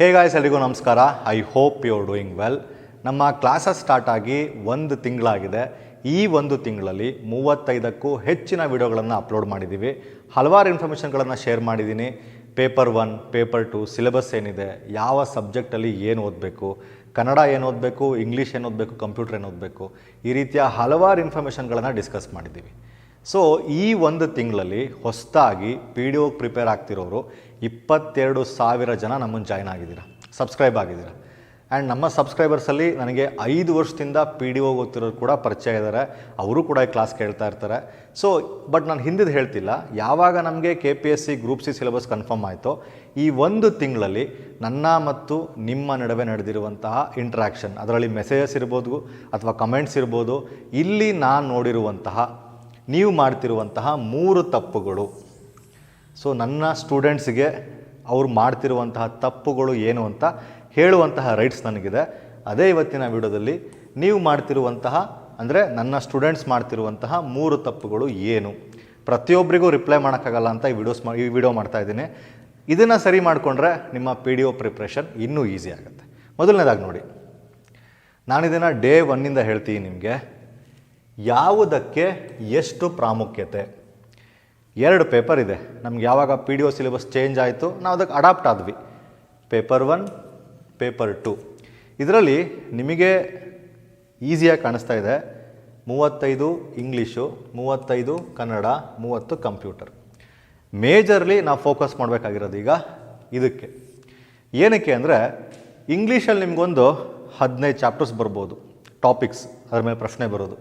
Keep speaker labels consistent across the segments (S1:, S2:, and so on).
S1: ಹೇ guys ಎಲ್ರಿಗೂ ನಮಸ್ಕಾರ. I hope you doing well ನಮ್ಮ ಕ್ಲಾಸಸ್ ಸ್ಟಾರ್ಟ್ ಆಗಿ ಒಂದು ತಿಂಗಳಾಗಿದೆ. ಈ ಒಂದು ತಿಂಗಳಲ್ಲಿ ಮೂವತ್ತೈದಕ್ಕೂ ಹೆಚ್ಚಿನ ವಿಡಿಯೋಗಳನ್ನು ಅಪ್ಲೋಡ್ ಮಾಡಿದ್ದೀವಿ ಹಲವಾರು ಇನ್ಫಾರ್ಮೇಷನ್ಗಳನ್ನು ಶೇರ್ ಮಾಡಿದ್ದೀನಿ paper one paper two syllabus ಏನಿದೆ, ಯಾವ ಸಬ್ಜೆಕ್ಟಲ್ಲಿ ಏನು ಓದಬೇಕು, ಕನ್ನಡ ಏನು ಓದಬೇಕು ಇಂಗ್ಲೀಷ್ ಏನು ಓದಬೇಕು ಕಂಪ್ಯೂಟರ್ ಏನು ಓದಬೇಕು, ಈ ರೀತಿಯ ಹಲವಾರು ಇನ್ಫಾರ್ಮೇಷನ್ಗಳನ್ನು ಡಿಸ್ಕಸ್ ಮಾಡಿದ್ದೀವಿ ಸೊ ಈ ಒಂದು ತಿಂಗಳಲ್ಲಿ ಹೊಸದಾಗಿ ಪಿ ಡಿ ಒಗೆ ಪ್ರಿಪೇರ್ ಆಗ್ತಿರೋರು ಇಪ್ಪತ್ತೆರಡು ಸಾವಿರ ಜನ ನಮ್ಮನ್ನು ಜಾಯ್ನ್ ಆಗಿದ್ದೀರ. ಸಬ್ಸ್ಕ್ರೈಬ್ ಆಗಿದ್ದೀರ. ಆ್ಯಂಡ್ ನಮ್ಮ ಸಬ್ಸ್ಕ್ರೈಬರ್ಸಲ್ಲಿ ನನಗೆ ಐದು ವರ್ಷದಿಂದ ಪಿ ಡಿ ಒ ಗೊತ್ತಿರೋರು ಕೂಡ ಪರಿಚಯ ಇದ್ದಾರೆ. ಅವರು ಕೂಡ ಕ್ಲಾಸ್ ಕೇಳ್ತಾ ಇರ್ತಾರೆ. ಸೊ ಬಟ್ ನಾನು ಹಿಂದಿದ್ದು ಹೇಳ್ತಿಲ್ಲ. ಯಾವಾಗ ನಮಗೆ K P S C group C syllabus confirm ಆಯಿತೋ, ಈ ಒಂದು ತಿಂಗಳಲ್ಲಿ ನನ್ನ ಮತ್ತು ನಿಮ್ಮ ನಡುವೆ ನಡೆದಿರುವಂತಹ ಇಂಟ್ರ್ಯಾಕ್ಷನ್ ಅದರಲ್ಲಿ ಮೆಸೇಜಸ್ ಇರ್ಬೋದು ಅಥವಾ ಕಮೆಂಟ್ಸ್ ಇರ್ಬೋದು, ಇಲ್ಲಿ ನಾನು ನೋಡಿರುವಂತಹ, ನೀವು ಮಾಡ್ತಿರುವಂತಹ ಮೂರು ತಪ್ಪುಗಳು. ಸೊ ನನ್ನ ಸ್ಟೂಡೆಂಟ್ಸ್ಗೆ ಅವ್ರು ಮಾಡ್ತಿರುವಂತಹ ತಪ್ಪುಗಳು ಏನು ಅಂತ ಹೇಳುವಂತಹ ರೈಟ್ಸ್ ನನಗಿದೆ. ಅದೇ ಇವತ್ತಿನ ವಿಡಿಯೋದಲ್ಲಿ ನೀವು ಮಾಡ್ತಿರುವಂತಹ, ಅಂದರೆ ನನ್ನ ಸ್ಟೂಡೆಂಟ್ಸ್ ಮಾಡ್ತಿರುವಂತಹ ಮೂರು ತಪ್ಪುಗಳು ಏನು? ಪ್ರತಿಯೊಬ್ಬರಿಗೂ ರಿಪ್ಲೈ ಮಾಡೋಕ್ಕಾಗಲ್ಲ ಅಂತ ಈ ವಿಡಿಯೋಸ್ ಈ ವಿಡಿಯೋ ಮಾಡ್ತಾ ಇದ್ದೀನಿ. ಇದನ್ನು ಸರಿ ಮಾಡಿಕೊಂಡ್ರೆ ನಿಮ್ಮ ಪಿ ಡಿ ಒ ಪ್ರಿಪ್ರೇಷನ್ ಇನ್ನೂ ಈಸಿ ಆಗುತ್ತೆ. ಮೊದಲನೇದಾಗಿ ನೋಡಿ. ನಾನಿದನ್ನು ಡೇ ಒನ್ನಿಂದ ಹೇಳ್ತೀನಿ ನಿಮಗೆ. ಯಾವುದಕ್ಕೆ ಎಷ್ಟು ಪ್ರಾಮುಖ್ಯತೆ? ಎರಡು ಪೇಪರ್ ಇದೆ. ನಮ್ಗೆ ಯಾವಾಗ P D O syllabus change ಆಯಿತು, ನಾವು ಅದಕ್ಕೆ ಅಡಾಪ್ಟ್ ಆದ್ವಿ. ಪೇಪರ್ ಒನ್ ಪೇಪರ್ ಟು ಇದರಲ್ಲಿ ನಿಮಗೆ ಈಸಿಯಾಗಿ ಕಾಣಿಸ್ತಾ ಇದೆ. ಮೂವತ್ತೈದು ಇಂಗ್ಲೀಷು ಮೂವತ್ತೈದು ಕನ್ನಡ, ಮೂವತ್ತು ಕಂಪ್ಯೂಟರ್ ಮೇಜರ್ಲಿ ನಾವು ಫೋಕಸ್ ಮಾಡಬೇಕಾಗಿರೋದು ಈಗ ಇದಕ್ಕೆ. ಏನಕ್ಕೆ ಅಂದರೆ ಇಂಗ್ಲೀಷಲ್ಲಿ ನಿಮಗೊಂದು ಹದಿನೈದು ಚಾಪ್ಟರ್ಸ್ ಬರ್ಬೋದು. ಟಾಪಿಕ್ಸ್ ಅದ್ರ ಮೇಲೆ ಪ್ರಶ್ನೆ ಬರೋದು.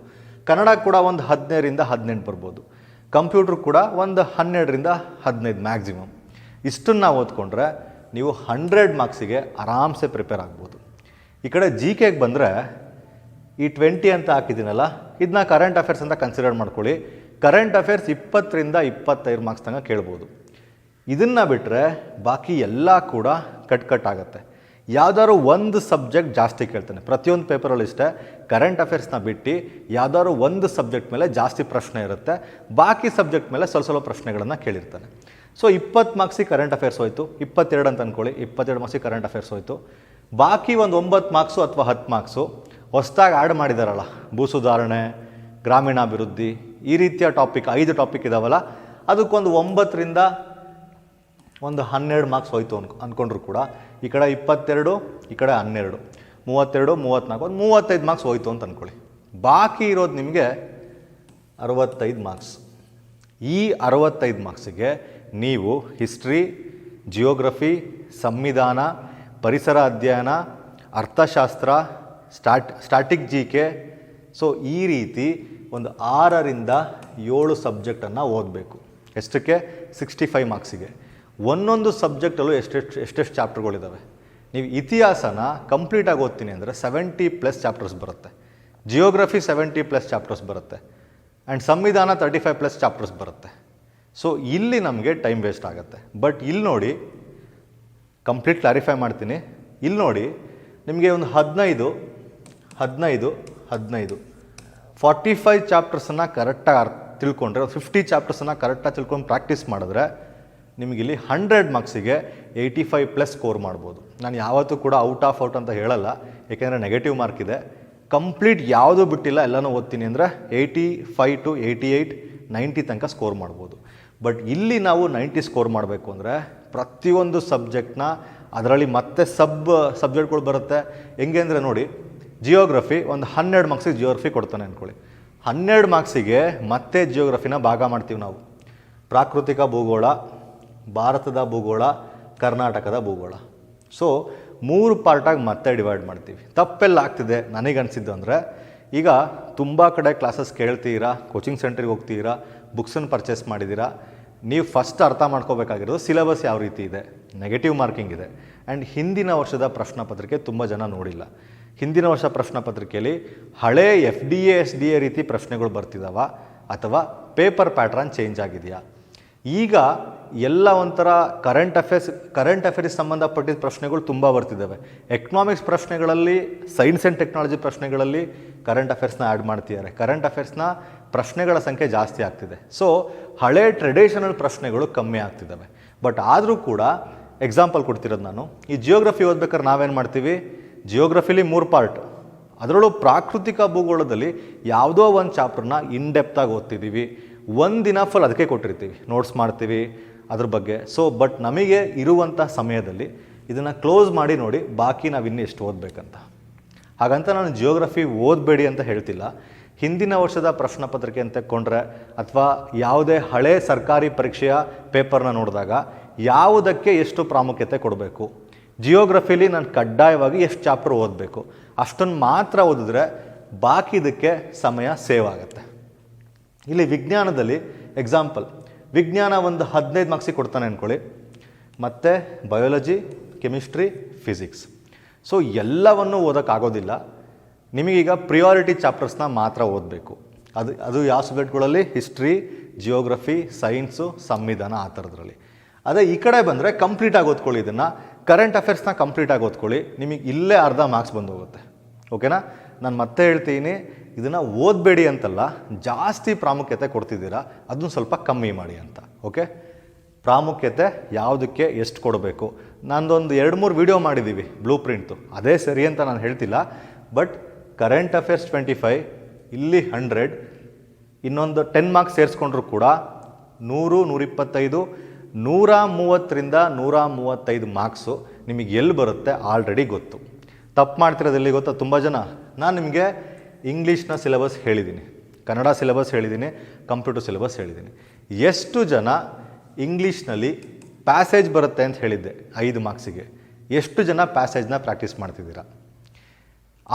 S1: ಕನ್ನಡ ಕೂಡ ಒಂದು ಹದಿನೈದರಿಂದ ಹದಿನೆಂಟು ಬರ್ಬೋದು. ಕಂಪ್ಯೂಟ್ರ್ ಕೂಡ ಒಂದು ಹನ್ನೆರಡರಿಂದ ಹದಿನೈದು ಮ್ಯಾಕ್ಸಿಮಮ್ ಇಷ್ಟನ್ನು ಓದ್ಕೊಂಡ್ರೆ ನೀವು ಹಂಡ್ರೆಡ್ ಮಾರ್ಕ್ಸಿಗೆ ಆರಾಮ್ಸೆ ಪ್ರಿಪೇರ್ ಆಗ್ಬೋದು. ಈ ಕಡೆ ಜಿ ಕೆಗೆ ಬಂದರೆ ಈ ಟ್ವೆಂಟಿ ಅಂತ ಹಾಕಿದ್ದೀನಲ್ಲ ಇದನ್ನ ಕರೆಂಟ್ ಅಫೇರ್ಸ್ ಅಂತ ಕನ್ಸಿಡರ್ ಮಾಡ್ಕೊಳ್ಳಿ. ಕರೆಂಟ್ ಅಫೇರ್ಸ್ ಇಪ್ಪತ್ತರಿಂದ ಇಪ್ಪತ್ತೈದು ಮಾರ್ಕ್ಸ್ ತನಕ ಕೇಳ್ಬೋದು. ಇದನ್ನು ಬಿಟ್ಟರೆ ಬಾಕಿ ಎಲ್ಲ ಕೂಡ ಕಟ್ ಕಟ್ ಆಗುತ್ತೆ. ಯಾವ್ದಾದ್ರು ಒಂದು ಸಬ್ಜೆಕ್ಟ್ ಜಾಸ್ತಿ ಕೇಳ್ತಾನೆ. ಪ್ರತಿಯೊಂದು ಪೇಪರಲ್ಲಿ ಇಷ್ಟೇ ಕರೆಂಟ್ ಅಫೇರ್ಸ್ನ ಬಿಟ್ಟು ಯಾವ್ದಾದ್ರು ಒಂದು ಸಬ್ಜೆಕ್ಟ್ ಮೇಲೆ ಜಾಸ್ತಿ ಪ್ರಶ್ನೆ ಇರುತ್ತೆ. ಬಾಕಿ ಸಬ್ಜೆಕ್ಟ್ ಮೇಲೆ ಸ್ವಲ್ಪ ಸ್ವಲ್ಪ ಪ್ರಶ್ನೆಗಳನ್ನು ಕೇಳಿರ್ತಾನೆ. ಸೊ ಇಪ್ಪತ್ತು ಮಾರ್ಕ್ಸಿಗೆ ಕರೆಂಟ್ ಅಫೇರ್ಸ್ ಹೋಯಿತು. ಇಪ್ಪತ್ತೆರಡು ಅಂತ ಅಂದ್ಕೊಳ್ಳಿ ಇಪ್ಪತ್ತೆರಡು ಮಾರ್ಕ್ಸಿಗೆ ಕರೆಂಟ್ ಅಫೇರ್ಸ್ ಹೋಯಿತು. ಬಾಕಿ ಒಂದು ಒಂಬತ್ತು ಮಾರ್ಕ್ಸು ಅಥವಾ ಹತ್ತು ಮಾರ್ಕ್ಸು ಹೊಸ್ದಾಗಿ ಆ್ಯಡ್ ಮಾಡಿದಾರಲ್ಲ. ಭೂ ಸುಧಾರಣೆ ಗ್ರಾಮೀಣಾಭಿವೃದ್ಧಿ, ಈ ರೀತಿಯ ಟಾಪಿಕ್ ಐದು ಟಾಪಿಕ್ ಇದಾವಲ್ಲ. ಅದಕ್ಕೊಂದು ಒಂಬತ್ತರಿಂದ ಒಂದು ಹನ್ನೆರಡು ಮಾರ್ಕ್ಸ್ ಹೋಯ್ತು ಅನ್ಕೊ ಅಂದ್ಕೊಂಡ್ರು ಕೂಡ. ಈ ಕಡೆ ಇಪ್ಪತ್ತೆರಡು, ಈ ಕಡೆ ಹನ್ನೆರಡು. ಮೂವತ್ತೆರಡು, ಮೂವತ್ತ್ನಾಲ್ಕು, ಒಂದು ಮೂವತ್ತೈದು ಮಾರ್ಕ್ಸ್ ಹೋಯ್ತು ಅಂತ ಅಂದ್ಕೊಳ್ಳಿ ಬಾಕಿ ಇರೋದು ನಿಮಗೆ ಅರವತ್ತೈದು ಮಾರ್ಕ್ಸ್ ಈ ಅರವತ್ತೈದು ಮಾರ್ಕ್ಸಿಗೆ ನೀವು ಹಿಸ್ಟ್ರಿ ಜಿಯೋಗ್ರಫಿ ಸಂವಿಧಾನ, ಪರಿಸರ ಅಧ್ಯಯನ, ಅರ್ಥಶಾಸ್ತ್ರ, stat static G K so ಈ ರೀತಿ ಒಂದು ಆರರಿಂದ ಏಳು ಸಬ್ಜೆಕ್ಟನ್ನು ಓದಬೇಕು. ಎಷ್ಟಕ್ಕೆ? ಸಿಕ್ಸ್ಟಿ ಫೈವ್ ಮಾರ್ಕ್ಸಿಗೆ ಒಂದೊಂದು ಸಬ್ಜೆಕ್ಟಲ್ಲೂ ಎಷ್ಟೆಷ್ಟು ಎಷ್ಟೆಷ್ಟು ಚಾಪ್ಟರ್ಗಳಿದ್ದಾವೆ ನೀವು ಇತಿಹಾಸನ ಕಂಪ್ಲೀಟಾಗಿ ಓದ್ತೀನಿ ಅಂದರೆ ಸೆವೆಂಟಿ ಪ್ಲಸ್ ಚಾಪ್ಟರ್ಸ್ ಬರುತ್ತೆ. ಜಿಯೋಗ್ರಫಿ ಸೆವೆಂಟಿ ಪ್ಲಸ್ ಚಾಪ್ಟರ್ಸ್ ಬರುತ್ತೆ. ಆ್ಯಂಡ್ ಸಂವಿಧಾನ ತರ್ಟಿ ಫೈವ್ ಪ್ಲಸ್ ಚಾಪ್ಟರ್ಸ್ ಬರುತ್ತೆ. ಸೊ ಇಲ್ಲಿ ನಮಗೆ ಟೈಮ್ ವೇಸ್ಟ್ ಆಗುತ್ತೆ. ಬಟ್ ಇಲ್ಲಿ ನೋಡಿ ಕಂಪ್ಲೀಟ್ ಕ್ಲಾರಿಫೈ ಮಾಡ್ತೀನಿ. ಇಲ್ಲಿ ನೋಡಿ, ನಿಮಗೆ ಒಂದು ಹದಿನೈದು ಹದಿನೈದು ಹದಿನೈದು. ಫಾರ್ಟಿ ಫೈವ್ ಚಾಪ್ಟರ್ಸನ್ನು ಕರೆಕ್ಟಾಗಿ ತಿಳ್ಕೊಂಡ್ರೆ ಫಿಫ್ಟಿ ಚಾಪ್ಟರ್ಸನ್ನು ಕರೆಕ್ಟಾಗಿ ತಿಳ್ಕೊಂಡು ಪ್ರಾಕ್ಟೀಸ್ ಮಾಡಿದ್ರೆ ನಿಮಗಿಲ್ಲಿ ಹಂಡ್ರೆಡ್ ಮಾರ್ಕ್ಸಿಗೆ ಏಯ್ಟಿ ಫೈವ್ ಪ್ಲಸ್ ಸ್ಕೋರ್ ಮಾಡ್ಬೋದು. ನಾನು ಯಾವತ್ತೂ ಕೂಡ ಔಟ್ ಆಫ್ ಔಟ್ ಅಂತ ಹೇಳಲ್ಲ, ಏಕೆಂದರೆ ನೆಗೆಟಿವ್ ಮಾರ್ಕ್ ಇದೆ. ಕಂಪ್ಲೀಟ್ ಯಾವುದೂ ಬಿಟ್ಟಿಲ್ಲ, ಎಲ್ಲನೂ ಓದ್ತೀನಿ ಅಂದರೆ eighty five to eighty eight ninety ತನಕ ಸ್ಕೋರ್ ಮಾಡ್ಬೋದು. ಬಟ್ ಇಲ್ಲಿ ನಾವು ನೈಂಟಿ ಸ್ಕೋರ್ ಮಾಡಬೇಕು ಅಂದರೆ ಪ್ರತಿಯೊಂದು ಸಬ್ಜೆಕ್ಟ್ನ ಅದರಲ್ಲಿ ಮತ್ತೆ ಸಬ್ ಸಬ್ಜೆಕ್ಟ್ಗಳು ಬರುತ್ತೆ. ಹೆಂಗೆ ಅಂದರೆ ನೋಡಿ ಜಿಯೋಗ್ರಫಿ ಒಂದು ಹನ್ನೆರಡು ಮಾರ್ಕ್ಸಿಗೆ ಜಿಯೋಗ್ರಫಿ ಕೊಡ್ತಾನೆ ಅಂದ್ಕೊಳ್ಳಿ ಹನ್ನೆರಡು ಮಾರ್ಕ್ಸಿಗೆ ಮತ್ತೆ ಜಿಯೋಗ್ರಫಿನ ಭಾಗ ಮಾಡ್ತೀವಿ ನಾವು. ಪ್ರಾಕೃತಿಕ ಭೂಗೋಳ ಭಾರತದ ಭೂಗೋಳ, ಕರ್ನಾಟಕದ ಭೂಗೋಳ. ಸೊ ಮೂರು ಪಾರ್ಟಾಗಿ ಮತ್ತೆ ಡಿವೈಡ್ ಮಾಡ್ತೀವಿ. ತಪ್ಪೆಲ್ಲ ಆಗ್ತಿದೆ ನನಗೆ ನನಗನ್ಸಿದ್ದು ಅಂದರೆ, ಈಗ ತುಂಬ ಕಡೆ ಕ್ಲಾಸಸ್ ಕೇಳ್ತೀರಾ ಕೋಚಿಂಗ್ ಸೆಂಟ್ರಿಗೆ ಹೋಗ್ತೀರಾ ಬುಕ್ಸನ್ನು ಪರ್ಚೇಸ್ ಮಾಡಿದ್ದೀರಾ ನೀವು ಫಸ್ಟ್ ಅರ್ಥ ಮಾಡ್ಕೋಬೇಕಾಗಿರೋದು ಸಿಲೆಬಸ್ ಯಾವ ರೀತಿ ಇದೆ ನೆಗೆಟಿವ್ ಮಾರ್ಕಿಂಗ್ ಇದೆ. ಆ್ಯಂಡ್ ಹಿಂದಿನ ವರ್ಷದ ಪ್ರಶ್ನೆ ಪತ್ರಿಕೆ ತುಂಬ ಜನ ನೋಡಿಲ್ಲ. ಹಿಂದಿನ ವರ್ಷ ಪ್ರಶ್ನೆ ಪತ್ರಿಕೆಯಲ್ಲಿ ಹಳೆ F D A S D A ರೀತಿ ಪ್ರಶ್ನೆಗಳು ಬರ್ತಿದ್ದಾವ ಅಥವಾ ಪೇಪರ್ ಪ್ಯಾಟ್ರನ್ ಚೇಂಜ್ ಆಗಿದೆಯಾ? ಈಗ ಎಲ್ಲ ಒಂಥರ ಕರೆಂಟ್ ಅಫೇರ್ಸ್ ಕರೆಂಟ್ ಅಫೇರ್ಸ್ ಸಂಬಂಧಪಟ್ಟಿದ್ದ ಪ್ರಶ್ನೆಗಳು ತುಂಬ ಬರ್ತಿದ್ದಾವೆ. ಎಕನಾಮಿಕ್ಸ್ ಪ್ರಶ್ನೆಗಳಲ್ಲಿ ಸೈನ್ಸ್ ಆ್ಯಂಡ್ ಟೆಕ್ನಾಲಜಿ ಪ್ರಶ್ನೆಗಳಲ್ಲಿ ಕರೆಂಟ್ ಅಫೇರ್ಸ್ನ ಆ್ಯಡ್ ಮಾಡ್ತಿದ್ದಾರೆ. ಕರೆಂಟ್ ಅಫೇರ್ಸ್ನ ಪ್ರಶ್ನೆಗಳ ಸಂಖ್ಯೆ ಜಾಸ್ತಿ ಆಗ್ತಿದೆ. ಸೊ ಹಳೆ ಟ್ರೆಡಿಷನಲ್ ಪ್ರಶ್ನೆಗಳು ಕಮ್ಮಿ ಆಗ್ತಿದ್ದಾವೆ. ಬಟ್ ಆದರೂ ಕೂಡ ಎಕ್ಸಾಂಪಲ್ ಕೊಡ್ತಿರೋದು ನಾನು. ಈ ಜಿಯೋಗ್ರಫಿ ಓದ್ಬೇಕಾದ್ರೆ ನಾವೇನು ಮಾಡ್ತೀವಿ? ಜಿಯೋಗ್ರಫಿಲಿ ಮೂರು ಪಾರ್ಟ್ ಅದರಲ್ಲೂ ಪ್ರಾಕೃತಿಕ ಭೂಗೋಳದಲ್ಲಿ ಯಾವುದೋ ಒಂದು ಚಾಪ್ಟರ್ನ ಇನ್ ಡೆಪ್ತಾಗಿ ಓದ್ತಿದ್ದೀವಿ ಒಂದಿನ ಫುಲ್ ಅದಕ್ಕೆ ಕೊಟ್ಟಿರ್ತೀವಿ ನೋಟ್ಸ್ ಮಾಡ್ತೀವಿ ಅದ್ರ ಬಗ್ಗೆ. ಸೊ ಬಟ್ ನಮಗೆ ಇರುವಂಥ ಸಮಯದಲ್ಲಿ ಇದನ್ನು ಕ್ಲೋಸ್ ಮಾಡಿ ನೋಡಿ ಬಾಕಿ ನಾವು ಇನ್ನೂ ಎಷ್ಟು ಓದಬೇಕಂತ. ಹಾಗಂತ ನಾನು ಜಿಯೋಗ್ರಫಿ ಓದಬೇಡಿ ಅಂತ ಹೇಳ್ತಿಲ್ಲ. ಹಿಂದಿನ ವರ್ಷದ ಪ್ರಶ್ನೆ ಪತ್ರಿಕೆ ಅಂತ ಕೊಂಡ್ರೆ ಅಥವಾ ಯಾವುದೇ ಹಳೆ ಸರ್ಕಾರಿ ಪರೀಕ್ಷೆಯ ಪೇಪರ್ನ ನೋಡಿದಾಗ ಯಾವುದಕ್ಕೆ ಎಷ್ಟು ಪ್ರಾಮುಖ್ಯತೆ ಕೊಡಬೇಕು? ಜಿಯೋಗ್ರಫಿಲಿ ನಾನು ಕಡ್ಡಾಯವಾಗಿ ಎಷ್ಟು ಚಾಪ್ಟರ್ ಓದಬೇಕು? ಅಷ್ಟನ್ನು ಮಾತ್ರ ಓದಿದ್ರೆ ಬಾಕಿದಕ್ಕೆ ಸಮಯ ಸೇವ್ ಆಗುತ್ತೆ. ಇಲ್ಲಿ ವಿಜ್ಞಾನದಲ್ಲಿ ಎಕ್ಸಾಂಪಲ್ ವಿಜ್ಞಾನ ಒಂದು ಹದಿನೈದು ಮಾರ್ಕ್ಸಿಗೆ ಕೊಡ್ತಾನೆ ಅಂದ್ಕೊಳ್ಳಿ ಮತ್ತು ಬಯೋಲಜಿ ಕೆಮಿಸ್ಟ್ರಿ ಫಿಸಿಕ್ಸ್ ಸೊ ಎಲ್ಲವನ್ನು ಓದೋಕ್ಕಾಗೋದಿಲ್ಲ ನಿಮಗೀಗ ಪ್ರಿಯಾರಿಟಿ ಚಾಪ್ಟರ್ಸ್ನ ಮಾತ್ರ ಓದಬೇಕು. ಅದು ಅದು ಯಾವ ಸಬ್ಜೆಕ್ಟ್ಗಳಲ್ಲಿ ಹಿಸ್ಟ್ರಿ ಜಿಯೋಗ್ರಫಿ ಸೈನ್ಸು ಸಂವಿಧಾನ ಆ ಥರದ್ರಲ್ಲಿ. ಅದೇ ಈ ಕಡೆ ಬಂದರೆ ಕಂಪ್ಲೀಟಾಗಿ ಓದ್ಕೊಳ್ಳಿ ಇದನ್ನು. ಕರೆಂಟ್ ಅಫೇರ್ಸ್ನ ಕಂಪ್ಲೀಟಾಗಿ ಓದ್ಕೊಳ್ಳಿ. ನಿಮಗೆ ಇಲ್ಲೇ ಅರ್ಧ ಮಾರ್ಕ್ಸ್ ಬಂದು ಹೋಗುತ್ತೆ ಓಕೆನಾ ನಾನು ಮತ್ತೆ ಹೇಳ್ತೀನಿ. ಇದನ್ನು ಓದಬೇಡಿ ಅಂತಲ್ಲ, ಜಾಸ್ತಿ ಪ್ರಾಮುಖ್ಯತೆ ಕೊಡ್ತಿದ್ದೀರಾ, ಅದನ್ನು ಸ್ವಲ್ಪ ಕಮ್ಮಿ ಮಾಡಿ ಅಂತ ಓಕೆ ಪ್ರಾಮುಖ್ಯತೆ ಯಾವುದಕ್ಕೆ ಎಷ್ಟು ಕೊಡಬೇಕು? ನಂದೊಂದು ಎರಡು ಮೂರು ವಿಡಿಯೋ ಮಾಡಿದ್ದೀವಿ ಬ್ಲೂ ಪ್ರಿಂಟು ಅದೇ ಸರಿ ಅಂತ ನಾನು ಹೇಳ್ತಿಲ್ಲ but current affairs twenty five ಇಲ್ಲಿ ಹಂಡ್ರೆಡ್ ಇನ್ನೊಂದು ಟೆನ್ ಮಾರ್ಕ್ಸ್ ಸೇರಿಸ್ಕೊಂಡ್ರು ಕೂಡ ನೂರು, ನೂರಿಪ್ಪತ್ತೈದು, ನೂರ ಮೂವತ್ತರಿಂದ ನೂರ ಮೂವತ್ತೈದು ಮಾರ್ಕ್ಸು ನಿಮಗೆ ಎಲ್ಲಿ ಬರುತ್ತೆ? ಆಲ್ರೆಡಿ ಗೊತ್ತು. ತಪ್ಪು ಮಾಡ್ತಿರೋದು ಎಲ್ಲಿ ಗೊತ್ತಾ? ತುಂಬ ಜನ. ನಾನು ನಿಮಗೆ ಇಂಗ್ಲೀಷ್ನ ಸಿಲೆಬಸ್ ಹೇಳಿದ್ದೀನಿ. ಕನ್ನಡ ಸಿಲೆಬಸ್ ಹೇಳಿದ್ದೀನಿ, ಕಂಪ್ಯೂಟರ್ ಸಿಲೆಬಸ್ ಹೇಳಿದ್ದೀನಿ. ಎಷ್ಟು ಜನ ಇಂಗ್ಲೀಷ್ನಲ್ಲಿ ಪ್ಯಾಸೇಜ್ ಬರುತ್ತೆ ಅಂತ ಹೇಳಿದ್ದೆ, ಐದು ಮಾರ್ಕ್ಸಿಗೆ. ಎಷ್ಟು ಜನ ಪ್ಯಾಸೇಜ್ನ ಪ್ರಾಕ್ಟೀಸ್ ಮಾಡ್ತಿದ್ದೀರಾ?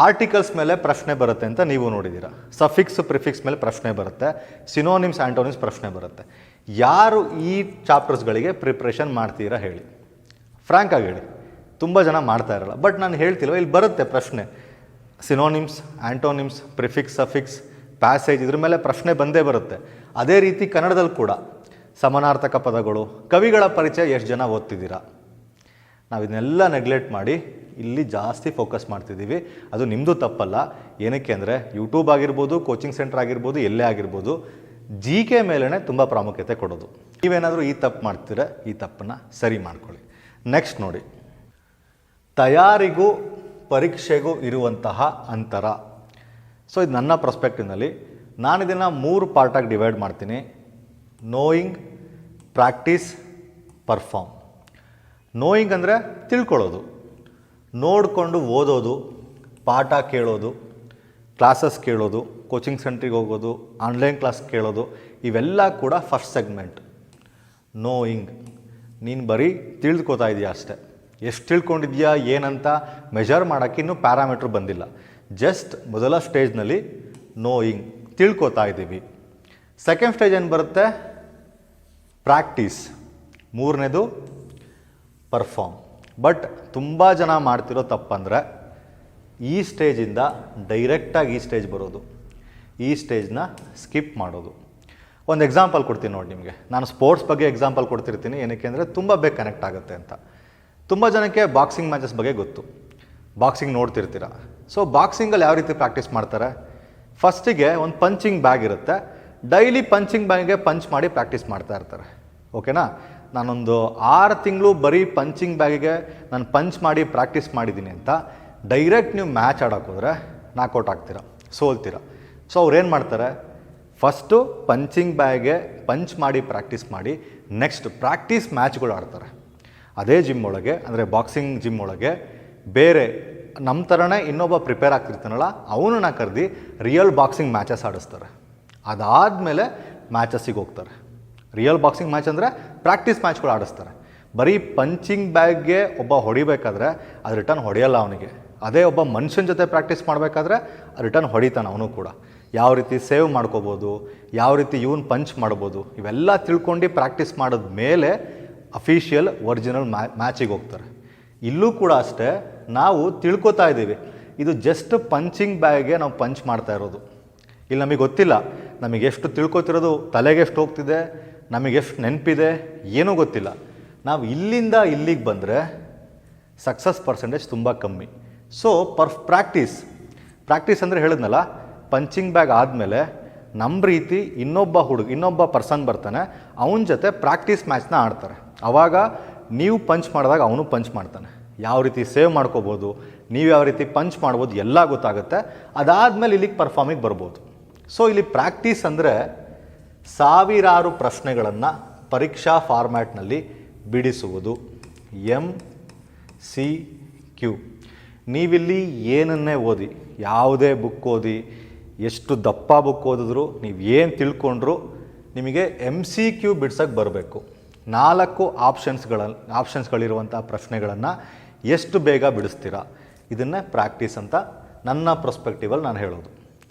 S1: ಆರ್ಟಿಕಲ್ಸ್ ಮೇಲೆ ಪ್ರಶ್ನೆ ಬರುತ್ತೆ ಅಂತ ನೀವು ನೋಡಿದ್ದೀರಾ. ಸಫಿಕ್ಸ್, ಪ್ರಿಫಿಕ್ಸ್ ಮೇಲೆ ಪ್ರಶ್ನೆ ಬರುತ್ತೆ. ಸಿನೋನಿಮ್ಸ್ ಆ್ಯಂಟೋನಿಮ್ಸ್ ಪ್ರಶ್ನೆ ಬರುತ್ತೆ. ಯಾರು ಈ ಚಾಪ್ಟರ್ಸ್ಗಳಿಗೆ ಪ್ರಿಪ್ರೇಷನ್ ಮಾಡ್ತೀರಾ ಹೇಳಿ. ಫ್ರ್ಯಾಂಕಾಗಿ ಹೇಳಿ. ತುಂಬ ಜನ ಮಾಡ್ತಾ ಇರಲ್ಲ. ಬಟ್ ನಾನು ಹೇಳ್ತಿಲ್ವ, ಇಲ್ಲಿ ಬರುತ್ತೆ ಪ್ರಶ್ನೆ. Synonyms antonyms prefix, suffix, passage ಇದ್ರ ಮೇಲೆ ಪ್ರಶ್ನೆ ಬಂದೇ ಬರುತ್ತೆ. ಅದೇ ರೀತಿ ಕನ್ನಡದಲ್ಲಿ ಕೂಡ ಸಮಾನಾರ್ಥಕ ಪದಗಳು, ಕವಿಗಳ ಪರಿಚಯ ಎಷ್ಟು ಜನ ಓದ್ತಿದ್ದೀರಾ? ನಾವು ಇದನ್ನೆಲ್ಲ ನೆಗ್ಲೆಕ್ಟ್ ಮಾಡಿ ಇಲ್ಲಿ ಜಾಸ್ತಿ ಫೋಕಸ್ ಮಾಡ್ತಿದ್ದೀವಿ. ಅದು ನಿಮ್ಮದು ತಪ್ಪಲ್ಲ. ಏನಕ್ಕೆ ಅಂದರೆ ಯೂಟ್ಯೂಬ್ ಆಗಿರ್ಬೋದು ಕೋಚಿಂಗ್ ಸೆಂಟರ್ ಆಗಿರ್ಬೋದು, ಎಲ್ಲೇ ಆಗಿರ್ಬೋದು ಜಿ ಕೆ ಮೇಲೇ ತುಂಬ ಪ್ರಾಮುಖ್ಯತೆ ಕೊಡೋದು. ನೀವೇನಾದರೂ ಈ ತಪ್ಪು ಮಾಡ್ತೀರಾ, ಈ ತಪ್ಪನ್ನು ಸರಿ ಮಾಡ್ಕೊಳ್ಳಿ. ನೆಕ್ಸ್ಟ್ ನೋಡಿ. ತಯಾರಿಗೂ ಪರೀಕ್ಷೆಗೂ ಇರುವಂತಹ ಅಂತರ. ಸೊ ಇದು ನನ್ನ ಪ್ರಸ್ಪೆಕ್ಟಿವ್ನಲ್ಲಿ ನಾನು ಇದನ್ನು ಮೂರು ಪಾರ್ಟಾಗಿ ಡಿವೈಡ್ ಮಾಡ್ತೀನಿ. ನೋಯಿಂಗ್ ಪ್ರಾಕ್ಟೀಸ್ ಪರ್ಫಾಮ್ ನೋಯಿಂಗ್ ಅಂದರೆ ತಿಳ್ಕೊಳ್ಳೋದು. ನೋಡಿಕೊಂಡು ಓದೋದು, ಪಾಠ ಕೇಳೋದು ಕ್ಲಾಸಸ್ ಕೇಳೋದು ಕೋಚಿಂಗ್ ಸೆಂಟ್ರಿಗೆ ಹೋಗೋದು ಆನ್ಲೈನ್ ಕ್ಲಾಸ್ ಕೇಳೋದು, ಇವೆಲ್ಲ ಕೂಡ ಫಸ್ಟ್ ಸೆಗ್ಮೆಂಟ್ ನೋಯಿಂಗ್ ನೀನು ಬರೀ ತಿಳ್ಕೊತಾ ಇದೆಯಾ ಅಷ್ಟೆ. ಎಷ್ಟು ತಿಳ್ಕೊಂಡಿದ್ಯಾ, ಏನಂತ ಮೆಜರ್ ಮಾಡೋಕ್ಕೆ ಇನ್ನೂ ಪ್ಯಾರಾಮೀಟ್ರ್ ಬಂದಿಲ್ಲ. ಜಸ್ಟ್ ಮೊದಲ ಸ್ಟೇಜ್ನಲ್ಲಿ ನೋಯಿಂಗ್ ತಿಳ್ಕೊತಾ ಇದ್ದೀವಿ. ಸೆಕೆಂಡ್ ಸ್ಟೇಜ್ ಏನು ಬರುತ್ತೆ? ಪ್ರಾಕ್ಟೀಸ್ ಮೂರನೇದು ಪರ್ಫಾಮ್ ಬಟ್ ತುಂಬ ಜನ ಮಾಡ್ತಿರೋ ತಪ್ಪಂದರೆ ಈ ಸ್ಟೇಜಿಂದ ಡೈರೆಕ್ಟಾಗಿ ಈ ಸ್ಟೇಜ್ ಬರೋದು. ಈ ಸ್ಟೇಜ್ನ ಸ್ಕಿಪ್ ಮಾಡೋದು. ಒಂದು ಎಕ್ಸಾಂಪಲ್ ಕೊಡ್ತೀನಿ ನೋಡಿ ನಿಮಗೆ. ನಾನು ಸ್ಪೋರ್ಟ್ಸ್ ಬಗ್ಗೆ ಎಕ್ಸಾಂಪಲ್ ಕೊಡ್ತಿರ್ತೀನಿ. ಏನಕ್ಕೆ ಅಂದರೆ ತುಂಬ ಬೇಗ ಕನೆಕ್ಟ್ ಆಗುತ್ತೆ ಅಂತ. ತುಂಬ ಜನಕ್ಕೆ ಬಾಕ್ಸಿಂಗ್ ಮ್ಯಾಚಸ್ ಬಗ್ಗೆ ಗೊತ್ತು. ಬಾಕ್ಸಿಂಗ್ ನೋಡ್ತಿರ್ತೀರ. ಸೊ ಬಾಕ್ಸಿಂಗಲ್ಲಿ ಯಾವ ರೀತಿ ಪ್ರಾಕ್ಟೀಸ್ ಮಾಡ್ತಾರೆ? ಫಸ್ಟಿಗೆ ಒಂದು ಪಂಚಿಂಗ್ ಬ್ಯಾಗ್ ಇರುತ್ತೆ. ಡೈಲಿ ಪಂಚಿಂಗ್ ಬ್ಯಾಗ್ಗೆ ಪಂಚ್ ಮಾಡಿ ಪ್ರಾಕ್ಟೀಸ್ ಮಾಡ್ತಾ ಇರ್ತಾರೆ. ಓಕೆನಾ ನಾನೊಂದು ಆರು ತಿಂಗಳು ಬರೀ ಪಂಚಿಂಗ್ ಬ್ಯಾಗಿಗೆ ನಾನು ಪಂಚ್ ಮಾಡಿ ಪ್ರಾಕ್ಟೀಸ್ ಮಾಡಿದ್ದೀನಿ ಅಂತ ಡೈರೆಕ್ಟ್ ನೀವು ಮ್ಯಾಚ್ ಆಡೋಕೆ ಹೋದರೆ ನಾಕೌಟ್ ಆಗ್ತೀರ. ಸೋಲ್ತೀರ. ಸೊ ಅವ್ರೇನು ಮಾಡ್ತಾರೆ? ಫಸ್ಟು ಪಂಚಿಂಗ್ ಬ್ಯಾಗ್ಗೆ ಪಂಚ್ ಮಾಡಿ ಪ್ರಾಕ್ಟೀಸ್ ಮಾಡಿ ನೆಕ್ಸ್ಟ್ ಪ್ರಾಕ್ಟೀಸ್ ಮ್ಯಾಚ್ಗಳು ಆಡ್ತಾರೆ. ಅದೇ ಜಿಮ್ ಒಳಗೆ, ಅಂದರೆ ಬಾಕ್ಸಿಂಗ್ ಜಿಮ್ ಒಳಗೆ ಬೇರೆ ನಮ್ಮ ಥರನೇ ಇನ್ನೊಬ್ಬ ಪ್ರಿಪೇರ್ ಆಗ್ತಿರ್ತಾನಲ್ಲ ಅವನನ್ನ ಕರೆದು ರಿಯಲ್ ಬಾಕ್ಸಿಂಗ್ ಮ್ಯಾಚಸ್ ಆಡಿಸ್ತಾರೆ. ಅದಾದಮೇಲೆ ಮ್ಯಾಚಸ್ಸಿಗೆ ಹೋಗ್ತಾರೆ. ರಿಯಲ್ ಬಾಕ್ಸಿಂಗ್ ಮ್ಯಾಚ್ ಅಂದರೆ ಪ್ರಾಕ್ಟೀಸ್ ಮ್ಯಾಚ್ಗಳು ಆಡಿಸ್ತಾರೆ. ಬರೀ ಪಂಚಿಂಗ್ ಬ್ಯಾಗ್ಗೆ ಒಬ್ಬ ಹೊಡಿಬೇಕಾದ್ರೆ ಅದು ರಿಟರ್ನ್ ಹೊಡೆಯಲ್ಲ ಅವನಿಗೆ. ಅದೇ ಒಬ್ಬ ಮನುಷ್ಯನ ಜೊತೆ ಪ್ರಾಕ್ಟೀಸ್ ಮಾಡಬೇಕಾದ್ರೆ ರಿಟರ್ನ್ ಹೊಡಿತಾನೆ ಅವನು ಕೂಡ. ಯಾವ ರೀತಿ ಸೇವ್ ಮಾಡ್ಕೋಬೋದು, ಯಾವ ರೀತಿ ಇವನ್ ಪಂಚ್ ಮಾಡ್ಬೋದು, ಇವೆಲ್ಲ ತಿಳ್ಕೊಂಡು ಪ್ರಾಕ್ಟೀಸ್ ಮಾಡಿದ ಮೇಲೆ ಅಫಿಷಿಯಲ್ ಒರಿಜಿನಲ್ ಮ್ಯಾ, ಮ್ಯಾಚಿಗೆ ಹೋಗ್ತಾರೆ. ಇಲ್ಲೂ ಕೂಡ ಅಷ್ಟೇ, ನಾವು ತಿಳ್ಕೊತಾ ಇದ್ದೀವಿ. ಇದು ಜಸ್ಟ್ ಪಂಚಿಂಗ್ ಬ್ಯಾಗ್ಗೆ ನಾವು ಪಂಚ್ ಮಾಡ್ತಾ ಇರೋದು. ಇಲ್ಲಿ ನಮಗೆ ಗೊತ್ತಿಲ್ಲ, ನಮಗೆ ಎಷ್ಟು ತಿಳ್ಕೊತಿರೋದು, ತಲೆಗೆ ಎಷ್ಟು ಹೋಗ್ತಿದೆ, ನಮಗೆ ಎಷ್ಟು ನೆನಪಿದೆ, ಏನೂ ಗೊತ್ತಿಲ್ಲ. ನಾವು ಇಲ್ಲಿಂದ ಇಲ್ಲಿಗೆ ಬಂದರೆ ಸಕ್ಸಸ್ ಪರ್ಸೆಂಟೇಜ್ ತುಂಬ ಕಮ್ಮಿ. ಸೊ ಪರ್ಫ್ ಪ್ರಾಕ್ಟೀಸ್ ಪ್ರಾಕ್ಟೀಸ್ ಅಂದರೆ ಹೇಳಿದ್ನಲ್ಲ ಪಂಚಿಂಗ್ ಬ್ಯಾಗ್ ಆದಮೇಲೆ ನಮ್ಮ ರೀತಿ ಇನ್ನೊಬ್ಬ ಹುಡುಗ, ಇನ್ನೊಬ್ಬ ಪರ್ಸನ್ ಬರ್ತಾನೆ, ಅವನ ಜೊತೆ ಪ್ರಾಕ್ಟೀಸ್ ಮ್ಯಾಚ್ನ ಆಡ್ತಾರೆ. ಆವಾಗ ನೀವು ಪಂಚ್ ಮಾಡಿದಾಗ ಅವನು ಪಂಚ್ ಮಾಡ್ತಾನೆ. ಯಾವ ರೀತಿ ಸೇವ್ ಮಾಡ್ಕೋಬೋದು, ನೀವು ಯಾವ ರೀತಿ ಪಂಚ್ ಮಾಡ್ಬೋದು ಎಲ್ಲ ಗೊತ್ತಾಗುತ್ತೆ. ಅದಾದಮೇಲೆ ಇಲ್ಲಿಗೆ ಪರ್ಫಾಮಿಗೆ ಬರ್ಬೋದು. ಸೊ ಇಲ್ಲಿ ಪ್ರಾಕ್ಟೀಸ್ ಅಂದರೆ ಸಾವಿರಾರು ಪ್ರಶ್ನೆಗಳನ್ನು ಪರೀಕ್ಷಾ ಫಾರ್ಮ್ಯಾಟ್ನಲ್ಲಿ ಬಿಡಿಸುವುದು. ಎಂ ಸಿ ಕ್ಯೂ ನೀವಿಲ್ಲಿ ಏನನ್ನೇ ಓದಿ, ಯಾವುದೇ ಬುಕ್ ಓದಿ, ಎಷ್ಟು ದಪ್ಪ ಬುಕ್ ಓದಿದ್ರು, ನೀವು ಏನು ತಿಳ್ಕೊಂಡ್ರು, ನಿಮಗೆ ಎಂ ಸಿ ಕ್ಯೂ ಬಿಡ್ಸೋಕ್ಕೆ ಬರಬೇಕು. ನಾಲ್ಕು ಆಪ್ಷನ್ಸ್ಗಳ ಆಪ್ಷನ್ಸ್ಗಳಿರುವಂಥ ಪ್ರಶ್ನೆಗಳನ್ನು ಎಷ್ಟು ಬೇಗ ಬಿಡಿಸ್ತೀರಾ? ಇದನ್ನೇ ಪ್ರಾಕ್ಟೀಸ್ ಅಂತ ನನ್ನ ಪ್ರೊಸ್ಪೆಕ್ಟಿವಲ್ಲಿ ನಾನು ಹೇಳೋದು.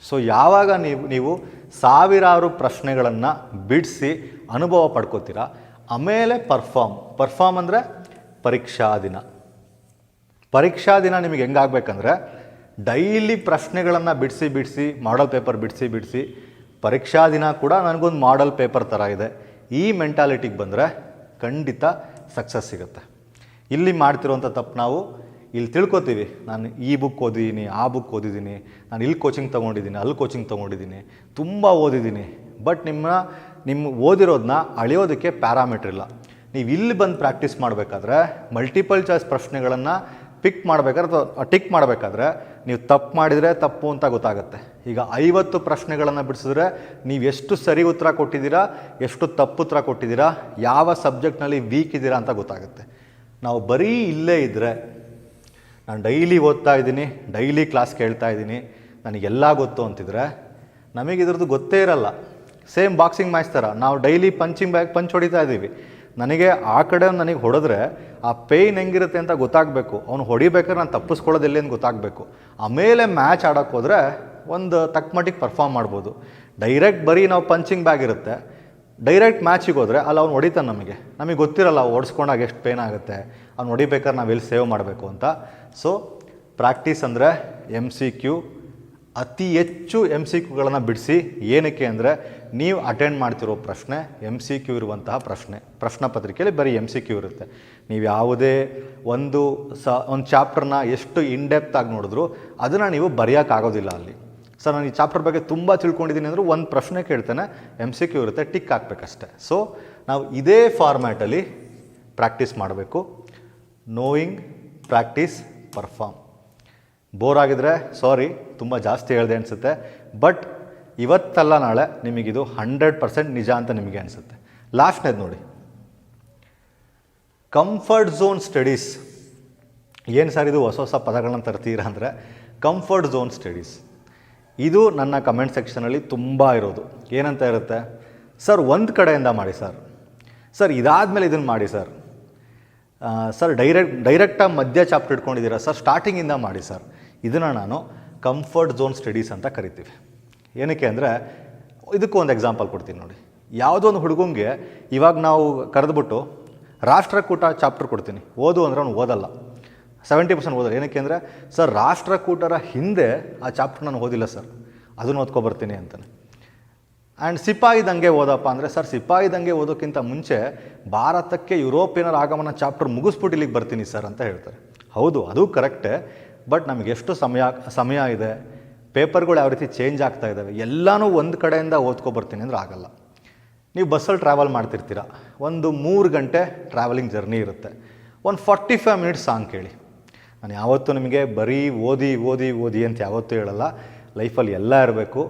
S1: ಸೊ ಯಾವಾಗ ನೀವು ನೀವು ಸಾವಿರಾರು ಪ್ರಶ್ನೆಗಳನ್ನು ಬಿಡಿಸಿ ಅನುಭವ ಪಡ್ಕೋತೀರಾ? ಆಮೇಲೆ ಪರ್ಫಾಮ್ ಪರ್ಫಾಮ್ ಅಂದರೆ ಪರೀಕ್ಷಾ ದಿನ. ಪರೀಕ್ಷಾ ದಿನ ನಿಮಗೆ ಹೆಂಗಾಗಬೇಕಂದ್ರೆ ಡೈಲಿ ಪ್ರಶ್ನೆಗಳನ್ನು ಬಿಡಿಸಿ ಬಿಡಿಸಿ ಮಾಡಲ್ ಪೇಪರ್ ಬಿಡಿಸಿ ಬಿಡಿಸಿ ಪರೀಕ್ಷಾ ದಿನ ಕೂಡ ನನಗೊಂದು ಮಾಡಲ್ ಪೇಪರ್ ಥರ ಇದೆ. ಈ ಮೆಂಟಾಲಿಟಿಗೆ ಬಂದರೆ ಖಂಡಿತ ಸಕ್ಸಸ್ ಸಿಗುತ್ತೆ. ಇಲ್ಲಿ ಮಾಡ್ತಿರೋಂಥ ತಪ್ಪು ನಾವು ಇಲ್ಲಿ ತಿಳ್ಕೊತೀವಿ. ನಾನು ಈ ಬುಕ್ ಓದಿದ್ದೀನಿ, ಆ ಬುಕ್ ಓದಿದ್ದೀನಿ. ನಾನು ಇಲ್ಲಿ ಕೋಚಿಂಗ್ ತೊಗೊಂಡಿದ್ದೀನಿ, ಅಲ್ಲಿ ಕೋಚಿಂಗ್ ತೊಗೊಂಡಿದ್ದೀನಿ. ತುಂಬ ಓದಿದ್ದೀನಿ. ಬಟ್ ನಿಮ್ಮ ನಿಮ್ಮ ಓದಿರೋದನ್ನ ಅಳೆಯೋದಕ್ಕೆ ಪ್ಯಾರಾಮೀಟ್ರ್ ಇಲ್ಲ. ನೀವು ಇಲ್ಲಿ ಬಂದು ಪ್ರಾಕ್ಟೀಸ್ ಮಾಡಬೇಕಾದ್ರೆ ಮಲ್ಟಿಪಲ್ ಚಾಯ್ಸ್ ಪ್ರಶ್ನೆಗಳನ್ನು ಪಿಕ್ ಮಾಡಬೇಕಾದ್ರೆ ಅಥವಾ ಟಿಕ್ ಮಾಡಬೇಕಾದ್ರೆ ನೀವು ತಪ್ಪು ಮಾಡಿದರೆ ತಪ್ಪು ಅಂತ ಗೊತ್ತಾಗುತ್ತೆ. ಈಗ ಐವತ್ತು ಪ್ರಶ್ನೆಗಳನ್ನು ಬಿಡಿಸಿದ್ರೆ ನೀವು ಎಷ್ಟು ಸರಿ ಉತ್ತರ ಕೊಟ್ಟಿದ್ದೀರಾ, ಎಷ್ಟು ತಪ್ಪು ಉತ್ತರ ಕೊಟ್ಟಿದ್ದೀರಾ, ಯಾವ ಸಬ್ಜೆಕ್ಟ್ನಲ್ಲಿ ವೀಕ್ ಇದ್ದೀರಾ ಅಂತ ಗೊತ್ತಾಗುತ್ತೆ. ನಾವು ಬರೀ ಇಲ್ಲೇ ಇದ್ದರೆ ನಾನು ಡೈಲಿ ಓದ್ತಾ ಇದ್ದೀನಿ, ಡೈಲಿ ಕ್ಲಾಸ್ ಕೇಳ್ತಾ ಇದ್ದೀನಿ, ನನಗೆಲ್ಲ ಗೊತ್ತು ಅಂತಿದ್ರೆ ನಮಗೆ ಇದ್ರದ್ದು ಗೊತ್ತೇ ಇರಲ್ಲ. ಸೇಮ್ ಬಾಕ್ಸಿಂಗ್ ಮ್ಯಾಚ್ ಥರ, ನಾವು ಡೈಲಿ ಪಂಚಿಂಗ್ ಬ್ಯಾಗ್, ಪಂಚ್ ಹೊಡಿತಾ ಇದ್ದೀವಿ. ನನಗೆ ಆ ಕಡೆ ನನಗೆ ಹೊಡೆದ್ರೆ ಆ ಪೇಯ್ನ್ ಹೆಂಗಿರುತ್ತೆ ಅಂತ ಗೊತ್ತಾಗಬೇಕು. ಅವ್ನು ಹೊಡಿಬೇಕಾದ್ರೆ ನಾನು ತಪ್ಪಿಸ್ಕೊಳ್ಳೋದು ಎಲ್ಲಿ ಅಂತ ಗೊತ್ತಾಗಬೇಕು. ಆಮೇಲೆ ಮ್ಯಾಚ್ ಆಡೋಕ್ಕೆ ಹೋದರೆ ಒಂದು ತಕ್ಕ ಮಟ್ಟಿಗೆ ಪರ್ಫಾರ್ಮ್ ಮಾಡ್ಬೋದು. ಡೈರೆಕ್ಟ್ ಬರೀ ನಾವು ಪಂಚಿಂಗ್ ಬ್ಯಾಗ್ ಇರುತ್ತೆ. ಡೈರೆಕ್ಟ್ ಮ್ಯಾಚಿಗೆ ಹೋದರೆ ಅಲ್ಲಿ, ಅವ್ನು ಹೊಡಿತಾನೆ ನಮಗೆ. ನಮಗೆ ಗೊತ್ತಿರಲ್ಲ ಓಡಿಸ್ಕೊಂಡಾಗ ಎಷ್ಟು ಪೇನ್ ಆಗುತ್ತೆ. ಅವ್ನು ಹೊಡಿಬೇಕಾದ್ರೆ ನಾವು ಎಲ್ಲಿ ಸೇವ್ ಮಾಡಬೇಕು ಅಂತ. ಸೊ ಪ್ರಾಕ್ಟೀಸ್ ಅಂದರೆ ಎಂ ಸಿ ಕ್ಯೂ ಅತಿ ಹೆಚ್ಚು ಎಂ ಸಿ ಕ್ಯೂಗಳನ್ನು ಬಿಡಿಸಿ ಏನಕ್ಕೆ ಅಂದರೆ ನೀವು ಅಟೆಂಡ್ ಮಾಡ್ತಿರೋ ಪ್ರಶ್ನೆ ಎಂ ಸಿ ಕ್ಯೂ ಇರುವಂತಹ ಪ್ರಶ್ನೆ ಪ್ರಶ್ನೆ ಪತ್ರಿಕೆಯಲ್ಲಿ ಬರೀ ಎಂ ಸಿ ಕ್ಯೂ ಇರುತ್ತೆ. ನೀವು ಯಾವುದೇ ಒಂದು ಸ, ಒಂದು ಚಾಪ್ಟರ್ನ ಎಷ್ಟು ಇನ್ಡೆಪ್ತ್ ಆಗಿ ನೋಡಿದ್ರು ಅದನ್ನು ನೀವು ಬರೆಯೋಕ್ಕಾಗೋದಿಲ್ಲ ಅಲ್ಲಿ. ಸರ್ ನಾನು ಈ ಚಾಪ್ಟರ್ ಬಗ್ಗೆ ತುಂಬ ತಿಳ್ಕೊಂಡಿದ್ದೀನಿ ಅಂದರೆ ಒಂದು ಪ್ರಶ್ನೆ ಕೇಳ್ತೇನೆ ಎಂ ಸಿ ಕ್ಯೂ ಇರುತ್ತೆ, ಟಿಕ್ ಹಾಕ್ಬೇಕಷ್ಟೆ. ಸೊ ನಾವು ಇದೇ ಫಾರ್ಮ್ಯಾಟಲ್ಲಿ ಪ್ರಾಕ್ಟೀಸ್ ಮಾಡಬೇಕು. ನೋಯಿಂಗ್ ಪ್ರಾಕ್ಟೀಸ್ ಪರ್ಫಾರ್ಮ್ ಬೋರ್ ಆಗಿದ್ರೆ ಸಾರಿ ತುಂಬ ಜಾಸ್ತಿ ಹೇಳಿದೆ ಅನಿಸುತ್ತೆ. ಬಟ್ ಇವತ್ತಲ್ಲ ನಾಳೆ ನಿಮಗಿದು ಹಂಡ್ರೆಡ್ ಪರ್ಸೆಂಟ್ ನಿಜ ಅಂತ ನಿಮಗೆ ಅನಿಸುತ್ತೆ. ಲಾಸ್ಟ್ನೇದು ನೋಡಿ. ಕಂಫರ್ಟ್ ಝೋನ್ ಸ್ಟಡೀಸ್ ಏನು ಸರ್ ಇದು ಹೊಸ ಹೊಸ ಪದಗಳನ್ನ ತರ್ತೀರಾ ಅಂದರೆ ಕಂಫರ್ಟ್ ಝೋನ್ ಸ್ಟಡೀಸ್ ಇದು ನನ್ನ ಕಮೆಂಟ್ ಸೆಕ್ಷನಲ್ಲಿ ತುಂಬ ಇರೋದು. ಏನಂತ ಇರುತ್ತೆ? ಸರ್ ಒಂದು ಕಡೆಯಿಂದ ಮಾಡಿ ಸರ್ ಸರ್ ಇದಾದಮೇಲೆ ಇದನ್ನು ಮಾಡಿ ಸರ್ ಸರ್ ಡೈರೆಕ್ಟ್ ಡೈರೆಕ್ಟಾಗಿ ಮಧ್ಯ ಚಾಪ್ಟರ್ ಇಟ್ಕೊಂಡಿದ್ದೀರಾ? ಸರ್ ಸ್ಟಾರ್ಟಿಂಗಿಂದ ಮಾಡಿ ಸರ್ ಇದನ್ನು ನಾನು ಕಂಫರ್ಟ್ ಝೋನ್ ಸ್ಟಡೀಸ್ ಅಂತ ಕರಿತೀವಿ. ಏನಕ್ಕೆ ಅಂದರೆ, ಇದಕ್ಕೂ ಒಂದು ಎಕ್ಸಾಂಪಲ್ ಕೊಡ್ತೀನಿ ನೋಡಿ. ಯಾವುದೋ ಒಂದು ಹುಡುಗಂಗೆ ಇವಾಗ ನಾವು ಕರೆದುಬಿಟ್ಟು ರಾಷ್ಟ್ರಕೂಟ ಚಾಪ್ಟರ್ ಕೊಡ್ತೀನಿ. ಓದು ಅಂದರೆ ಅವ್ನು ಓದಲ್ಲ. ಸೆವೆಂಟಿ ಪರ್ಸೆಂಟ್ ಓದಲ್ಲ. ಏನಕ್ಕೆ ಅಂದರೆ, ಸರ್, ರಾಷ್ಟ್ರಕೂಟರ ಹಿಂದೆ ಆ ಚಾಪ್ಟರ್ ನಾನು ಓದಿಲ್ಲ, ಸರ್. ಅದನ್ನು ಓದ್ಕೊಬರ್ತೀನಿ ಅಂತಾನೆ. ಆ್ಯಂಡ್ ಸಿಪಾಯಿ ದಂಗೆ ಓದಪ್ಪ ಅಂದರೆ, ಸರ್ ಸಿಪಾಯಿ ದಂಗೆ ಓದೋಕ್ಕಿಂತ ಮುಂಚೆ ಭಾರತಕ್ಕೆ ಯುರೋಪಿಯನರ ಆಗಮನ ಚಾಪ್ಟರ್ ಮುಗಿಸ್ಬಿಟ್ಟು ಇಲ್ಲಿಗೆ ಬರ್ತೀನಿ, ಸರ್ ಅಂತ ಹೇಳ್ತಾರೆ. ಹೌದು, ಅದು ಕರೆಕ್ಟೇ ಬಟ್ ನಮಗೆ ಎಷ್ಟು ಸಮಯ ಸಮಯ ಇದೆ, ಪೇಪರ್ಗಳು ಯಾವ ರೀತಿ ಚೇಂಜ್ ಆಗ್ತಾ ಇದ್ದಾವೆ, ಎಲ್ಲನೂ ಒಂದು ಕಡೆಯಿಂದ ಓದ್ಕೊಬರ್ತೀನಿ ಅಂದರೆ ಆಗಲ್ಲ. ನೀವು ಬಸ್ಸಲ್ಲಿ ಟ್ರಾವೆಲ್ ಮಾಡ್ತಿರ್ತೀರ, ಒಂದು ಮೂರು ಗಂಟೆ ಟ್ರಾವೆಲಿಂಗ್ ಜರ್ನಿ ಇರುತ್ತೆ. ಒಂದು ಫಾರ್ಟಿ ಫೈವ್ ಮಿನಿಟ್ಸ್ ಸಾಂಗ್ ಕೇಳಿ. ನಾನು ಯಾವತ್ತೂ ನಿಮಗೆ ಬರೀ ಓದಿ ಓದಿ ಓದಿ ಅಂತ ಯಾವತ್ತೂ ಹೇಳಲ್ಲ. ಲೈಫಲ್ಲಿ ಎಲ್ಲ ಇರಬೇಕು,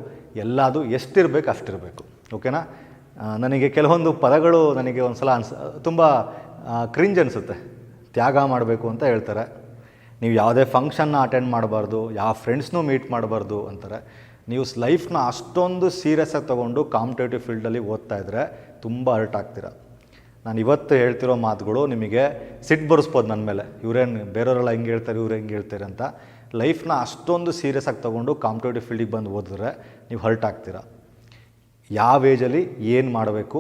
S1: ಎಲ್ಲದು ಎಷ್ಟಿರಬೇಕು ಅಷ್ಟಿರಬೇಕು. ಓಕೆನಾ ನನಗೆ ಕೆಲವೊಂದು ಪದಗಳು ನನಗೆ ಒಂದು ಸಲ ಅನ್ಸ, ತುಂಬ ಕ್ರಿಂಜ್ ಅನಿಸುತ್ತೆ. ತ್ಯಾಗ ಮಾಡಬೇಕು ಅಂತ ಹೇಳ್ತಾರೆ. ನೀವು ಯಾವುದೇ ಫಂಕ್ಷನ್ನ ಅಟೆಂಡ್ ಮಾಡಬಾರ್ದು, ಯಾವ ಫ್ರೆಂಡ್ಸ್ನೂ ಮೀಟ್ ಮಾಡಬಾರ್ದು ಅಂತಾರೆ. ನೀವು ಲೈಫ್ನ ಅಷ್ಟೊಂದು ಸೀರಿಯಸ್ಸಾಗಿ ತೊಗೊಂಡು ಕಾಂಪಿಟೇಟಿವ್ ಫೀಲ್ಡಲ್ಲಿ ಓದ್ತಾ ಇದ್ದರೆ ತುಂಬ ಹರ್ಟ್ ಆಗ್ತೀರ. ನಾನು ಇವತ್ತು ಹೇಳ್ತಿರೋ ಮಾತುಗಳು ನಿಮಗೆ ಸಿಟ್ಟು ಬರೆಸ್ಬೋದು ನನ್ನ ಮೇಲೆ. ಇವರೇನು ಬೇರೆಯವರೆಲ್ಲ ಹೆಂಗೆ ಹೇಳ್ತಾರೆ, ಇವ್ರು ಹೆಂಗೆ ಹೇಳ್ತಾರೆ ಅಂತ. ಲೈಫ್ನ ಅಷ್ಟೊಂದು ಸೀರಿಯಸ್ಸಾಗಿ ತೊಗೊಂಡು ಕಾಂಪಿಟೇಟಿವ್ ಫೀಲ್ಡಿಗೆ ಬಂದು ಓದಿದ್ರೆ ನೀವು ಹರ್ಟ್ ಆಗ್ತೀರ. ಯಾವ ಏಜಲ್ಲಿ ಏನು ಮಾಡಬೇಕು,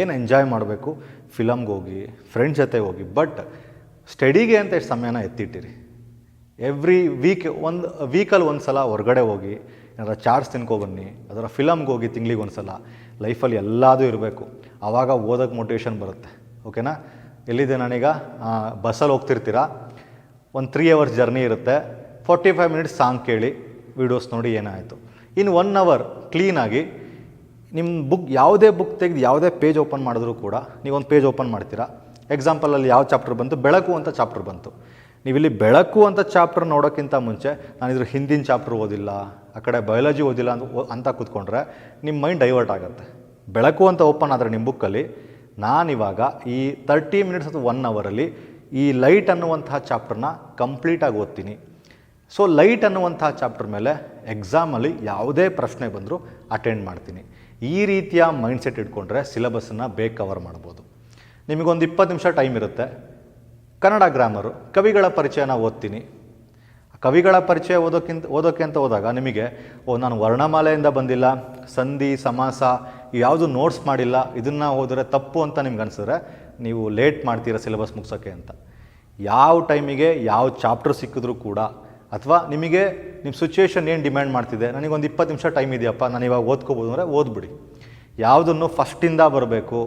S1: ಏನು ಎಂಜಾಯ್ ಮಾಡಬೇಕು ಫಿಲಮ್ಗೆ ಹೋಗಿ ಫ್ರೆಂಡ್ಸ್ ಜೊತೆ ಹೋಗಿ ಬಟ್ ಸ್ಟಡಿಗೆ ಅಂತ ಎಷ್ಟು ಸಮಯನ ಎತ್ತಿಟ್ಟಿರಿ. ಎವ್ರಿ ವೀಕ್ ಒಂದು ವೀಕಲ್ಲಿ ಒಂದು ಸಲ ಹೊರಗಡೆ ಹೋಗಿ ಏನಾರ ಚಾಟ್ಸ್ ತಿನ್ಕೊಬನ್ನಿ ಅದರ ಫಿಲಮ್ಗೆ ಹೋಗಿ ತಿಂಗ್ಳಿಗೆ ಒಂದು ಸಲ. ಲೈಫಲ್ಲಿ ಎಲ್ಲದೂ ಇರಬೇಕು. ಆವಾಗ ಓದೋಕ್ಕೆ ಮೋಟಿವೇಶನ್ ಬರುತ್ತೆ. ಓಕೆನಾ ಎಲ್ಲಿದೆ ನಾನೀಗ? ಬಸ್ಸಲ್ಲಿ ಹೋಗ್ತಿರ್ತೀರಾ? ಒಂದು ತ್ರೀ ಅವರ್ಸ್ ಜರ್ನಿ ಇರುತ್ತೆ. ಫೋರ್ಟಿ ಫೈವ್ ಮಿನಿಟ್ಸ್ ಸಾಂಗ್ ಕೇಳಿ ವೀಡಿಯೋಸ್ ನೋಡಿ ಏನಾಯಿತು. ಇನ್ನು ಒನ್ ಅವರ್ ಕ್ಲೀನಾಗಿ ನಿಮ್ಮ ಬುಕ್ ಯಾವುದೇ ಬುಕ್ ತೆಗೆದು ಯಾವುದೇ ಪೇಜ್ ಓಪನ್ ಮಾಡಿದ್ರೂ ಕೂಡ ನೀವೊಂದು ಪೇಜ್ ಓಪನ್ ಮಾಡ್ತೀರಾ. ಎಕ್ಸಾಂಪಲಲ್ಲಿ ಯಾವ ಚಾಪ್ಟರ್ ಬಂತು? ಬೆಳಕು ಅಂತ ಚಾಪ್ಟರ್ ಬಂತು. ನೀವಿಲ್ಲಿ ಬೆಳಕು ಅಂತ ಚಾಪ್ಟರ್ ನೋಡೋಕ್ಕಿಂತ ಮುಂಚೆ ನಾನು ಇದ್ರ ಹಿಂದಿನ ಚಾಪ್ಟರ್ ಓದಿಲ್ಲ, ಆ ಕಡೆ ಬಯಾಲಜಿ ಓದಿಲ್ಲ ಅಂತ ಅಂತ ಕೂತ್ಕೊಂಡ್ರೆ ನಿಮ್ಮ ಮೈಂಡ್ ಡೈವರ್ಟ್ ಆಗುತ್ತೆ. ಬೆಳಕು ಅಂತ ಓಪನ್ ಆದರೆ ನಿಮ್ಮ ಬುಕ್ಕಲ್ಲಿ ನಾನಿವಾಗ ಈ ತರ್ಟಿ ಮಿನಿಟ್ಸ್ ಅಥವಾ ಒನ್ ಅವರಲ್ಲಿ ಈ ಲೈಟ್ ಅನ್ನುವಂತಹ ಚಾಪ್ಟರ್ನ ಕಂಪ್ಲೀಟಾಗಿ ಓದ್ತೀನಿ. ಸೊ ಲೈಟ್ ಅನ್ನುವಂಥ ಚಾಪ್ಟರ್ ಮೇಲೆ ಎಕ್ಸಾಮಲ್ಲಿ ಯಾವುದೇ ಪ್ರಶ್ನೆ ಬಂದರೂ ಅಟೆಂಡ್ ಮಾಡ್ತೀನಿ. ಈ ರೀತಿಯ ಮೈಂಡ್ಸೆಟ್ ಇಟ್ಕೊಂಡ್ರೆ ಸಿಲೆಬಸ್ಸನ್ನು ಬೇಗ ಕವರ್ ಮಾಡ್ಬೋದು. ನಿಮಗೊಂದು ಇಪ್ಪತ್ತು ನಿಮಿಷ ಟೈಮ್ ಇರುತ್ತೆ. ಕನ್ನಡ ಗ್ರಾಮರು, ಕವಿಗಳ ಪರಿಚಯನ ಓದ್ತೀನಿ. ಕವಿಗಳ ಪರಿಚಯ ಓದೋಕ್ಕಿಂತ ಓದೋಕ್ಕೆ ಅಂತ ಹೋದಾಗ ನಿಮಗೆ, ಓ, ನಾನು ವರ್ಣಮಾಲೆಯಿಂದ ಬಂದಿಲ್ಲ, ಸಂಧಿ, ಸಮಾಸ, ಯಾವುದು ನೋಟ್ಸ್ ಮಾಡಿಲ್ಲ, ಇದನ್ನು ಓದಿದ್ರೆ ತಪ್ಪು ಅಂತ ನಿಮ್ಗೆ ಅನಿಸಿದ್ರೆ ನೀವು ಲೇಟ್ ಮಾಡ್ತೀರಾ ಸಿಲೆಬಸ್ ಮುಗಿಸೋಕ್ಕೆ ಅಂತ. ಯಾವ ಟೈಮಿಗೆ ಯಾವ ಚಾಪ್ಟರ್ ಸಿಕ್ಕಿದ್ರೂ ಕೂಡ, ಅಥವಾ ನಿಮಗೆ ನಿಮ್ಮ ಸಿಚುವೇಶನ್ ಏನು ಡಿಮ್ಯಾಂಡ್ ಮಾಡ್ತಿದೆ ನನಗೊಂದು ಇಪ್ಪತ್ತು ನಿಮಿಷ ಟೈಮ್ ಇದೆಯಪ್ಪ, ನಾನು ಇವಾಗ ಓದ್ಕೋಬೋದು ಅಂದರೆ ಓದ್ಬಿಡಿ. ಯಾವುದನ್ನು ಫಸ್ಟಿಂದ ಬರಬೇಕು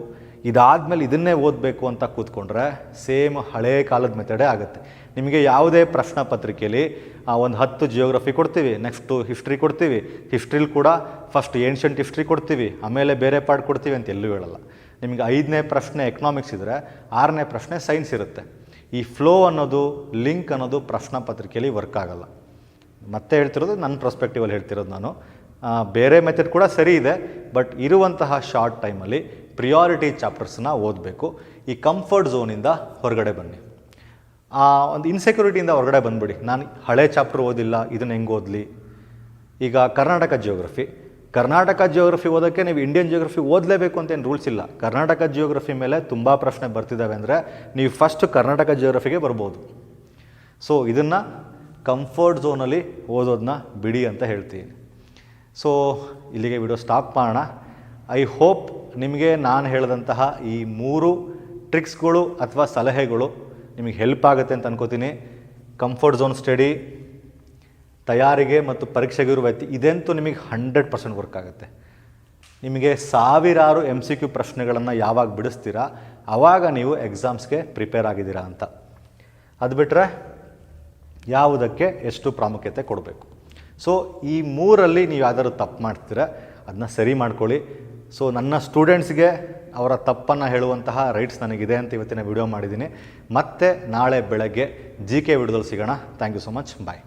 S1: ಇದಾದಮೇಲೆ ಇದನ್ನೇ ಓದಬೇಕು ಅಂತ ಕೂತ್ಕೊಂಡ್ರೆ ಸೇಮ್ ಹಳೇ ಕಾಲದ ಮೆಥಡೇ ಆಗುತ್ತೆ. ನಿಮಗೆ ಯಾವುದೇ ಪ್ರಶ್ನೆ ಪತ್ರಿಕೆಯಲ್ಲಿ ಒಂದು ಹತ್ತು ಜಿಯೋಗ್ರಫಿ ಕೊಡ್ತೀವಿ ನೆಕ್ಸ್ಟು ಹಿಸ್ಟ್ರಿ ಕೊಡ್ತೀವಿ ಹಿಸ್ಟ್ರಿಲಿ ಕೂಡ ಫಸ್ಟ್ ಏನ್ಷಂಟ್ ಹಿಸ್ಟ್ರಿ ಕೊಡ್ತೀವಿ, ಆಮೇಲೆ ಬೇರೆ ಪಾರ್ಟ್ ಕೊಡ್ತೀವಿ ಅಂತ ಎಲ್ಲೂ ಹೇಳಲ್ಲ. ನಿಮಗೆ ಐದನೇ ಪ್ರಶ್ನೆ ಎಕನಾಮಿಕ್ಸ್ ಇದ್ದರೆ ಆರನೇ ಪ್ರಶ್ನೆ ಸೈನ್ಸ್ ಇರುತ್ತೆ. ಈ ಫ್ಲೋ ಅನ್ನೋದು ಲಿಂಕ್ ಅನ್ನೋದು ಪ್ರಶ್ನೆ ಪತ್ರಿಕೆಯಲ್ಲಿ ವರ್ಕ್ ಆಗಲ್ಲ. ಮತ್ತೆ ಹೇಳ್ತಿರೋದು ನನ್ನ ಪ್ರಸ್ಪೆಕ್ಟಿವಲ್ಲಿ ಹೇಳ್ತಿರೋದು ನಾನು. ಬೇರೆ ಮೆಥಡ್ ಕೂಡ ಸರಿ ಇದೆ ಬಟ್ ಇರುವಂತಹ ಶಾರ್ಟ್ ಟೈಮಲ್ಲಿ ಪ್ರಿಯಾರಿಟಿ ಚಾಪ್ಟರ್ಸನ್ನ ಓದಬೇಕು. ಈ ಕಂಫರ್ಟ್ ಝೋನಿಂದ ಹೊರಗಡೆ ಬನ್ನಿ. ಆ ಒಂದು ಇನ್ಸೆಕ್ಯೂರಿಟಿಯಿಂದ ಹೊರಗಡೆ ಬಂದ್ಬಿಡಿ. ನಾನು ಹಳೆ ಚಾಪ್ಟರ್ ಓದಿಲ್ಲ, ಇದನ್ನು ಹೆಂಗೆ ಓದಲಿ? ಈಗ ಕರ್ನಾಟಕ ಜಿಯೋಗ್ರಫಿ ಕರ್ನಾಟಕ ಜಿಯೋಗ್ರಫಿ ಓದೋಕ್ಕೆ ನೀವು ಇಂಡಿಯನ್ ಜಿಯೋಗ್ರಫಿ ಓದಲೇಬೇಕು ಅಂತ ಏನು ರೂಲ್ಸ್ ಇಲ್ಲ. ಕರ್ನಾಟಕ ಜಿಯೋಗ್ರಫಿ ಮೇಲೆ ತುಂಬ ಪ್ರಶ್ನೆ ಬರ್ತಿದ್ದಾವೆ ಅಂದರೆ ನೀವು ಫಸ್ಟ್ ಕರ್ನಾಟಕ ಜಿಯೋಗ್ರಫಿಗೆ ಬರ್ಬೋದು. ಸೊ ಇದನ್ನು ಕಂಫರ್ಟ್ ಝೋನಲ್ಲಿ ಓದೋದನ್ನ ಬಿಡಿ ಅಂತ ಹೇಳ್ತೀನಿ. ಸೊ ಇಲ್ಲಿಗೆ ವಿಡಿಯೋ ಸ್ಟಾಪ್ ಮಾಡೋಣ. ಐ ಹೋಪ್ ನಿಮಗೆ ನಾನು ಹೇಳಿದಂತಹ ಈ ಮೂರು ಟ್ರಿಕ್ಸ್ಗಳು ಅಥವಾ ಸಲಹೆಗಳು ನಿಮಗೆ ಹೆಲ್ಪ್ ಆಗುತ್ತೆ ಅಂತ ಅನ್ಕೋತೀನಿ. ಕಂಫರ್ಟ್ ಝೋನ್ ಸ್ಟಡಿ ತಯಾರಿಗೆ ಮತ್ತು ಪರೀಕ್ಷೆಗೆ ಇರುವ ವ್ಯಕ್ತಿ ಇದಂತೂ ನಿಮಗೆ ಹಂಡ್ರೆಡ್ ಪರ್ಸೆಂಟ್ ವರ್ಕ್ ಆಗುತ್ತೆ. ನಿಮಗೆ ಸಾವಿರಾರು ಎಂ ಸಿ ಕ್ಯೂ ಪ್ರಶ್ನೆಗಳನ್ನು ಯಾವಾಗ ಬಿಡಿಸ್ತೀರಾ ಆವಾಗ ನೀವು ಎಕ್ಸಾಮ್ಸ್ಗೆ ಪ್ರಿಪೇರ್ ಆಗಿದ್ದೀರಾ ಅಂತ. ಅದು ಬಿಟ್ಟರೆ ಯಾವುದಕ್ಕೆ ಎಷ್ಟು ಪ್ರಾಮುಖ್ಯತೆ ಕೊಡಬೇಕು. ಸೊ ಈ ಮೂರಲ್ಲಿ ನೀವು ಯಾವ್ದಾದ್ರು ತಪ್ಪು ಮಾಡ್ತೀರಾ ಅದನ್ನ ಸರಿ ಮಾಡ್ಕೊಳ್ಳಿ. ಸೊ ನನ್ನ ಸ್ಟೂಡೆಂಟ್ಸ್ಗೆ ಅವರ ತಪ್ಪನ್ನು ಹೇಳುವಂತಹ ರೈಟ್ಸ್ ನನಗಿದೆ ಅಂತ ಇವತ್ತಿನ ವಿಡಿಯೋ ಮಾಡಿದ್ದೀನಿ. ಮತ್ತೆ ನಾಳೆ ಬೆಳಗ್ಗೆ ಜಿ ಕೆ ವಿಡಿಯೋದಲ್ಲಿ ಸಿಗೋಣ. Thank you so much bye